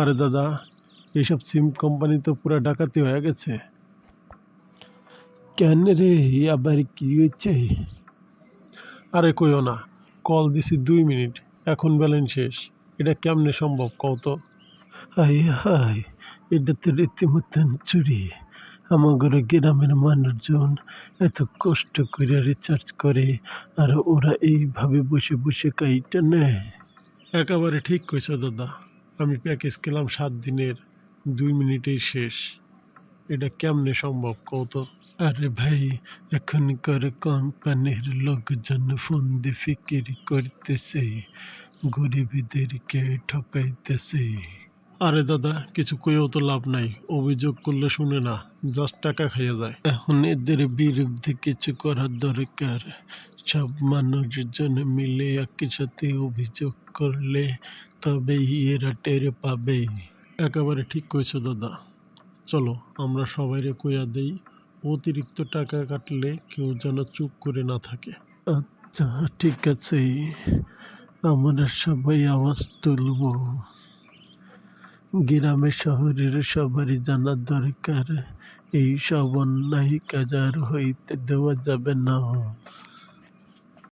আরে দাদা এইসব সিম কোম্পানি তো পুরো ডাকাতি হয়ে গেছে। কেন রে, আবার কি হয়েছে? আরে কইও না, কল দিছি দুই মিনিট, এখন ব্যালেন্স শেষ। এটা কেমনে সম্ভব কও তো? হাই হাই এটা তো রীতিমতন চুরি। আমাদের গ্রামের মানুষজন এত কষ্ট করে রিচার্জ করে, আর ওরা এইভাবে বসে বসে কাইটা নেয়। একেবারে ঠিক কইছো দাদা। আমি প্যাকেজ খেলাম সাত দিনের, দুই মিনিটেই শেষ। এটা কেমনে সম্ভব কত আরে ভাই, এখন এখনকার কোম্পানির লোকজন ফোন দিয়ে ফিকির করতেছে, গরিবদেরকে ঠকাইতেছে। আরে দাদা, কিছু কইও তো লাভ নাই, অভিযোগ করলে শুনে না, দশ টাকা খাইয়া যায়। এখন এদের বিরুদ্ধে কিছু করার দরকার সব মানুষজন মিলে একই সাথে অভিযোগ করলে তবেই এরা টের পাবে। একেবারে ঠিক কইছো দাদা। চলো, আমরা সবাইরে কইয়া দেই, অতিরিক্ত টাকা কাটলে কেউ যেন চুপ করে না থাকে। আচ্ছা ঠিক আছে। আমরা সবাই আওয়াজ তুলব। গ্রামে শহরের সবারই জানার দরকার, এই সব অন্যায় কাজ আর হইতে দেওয়া যাবে না।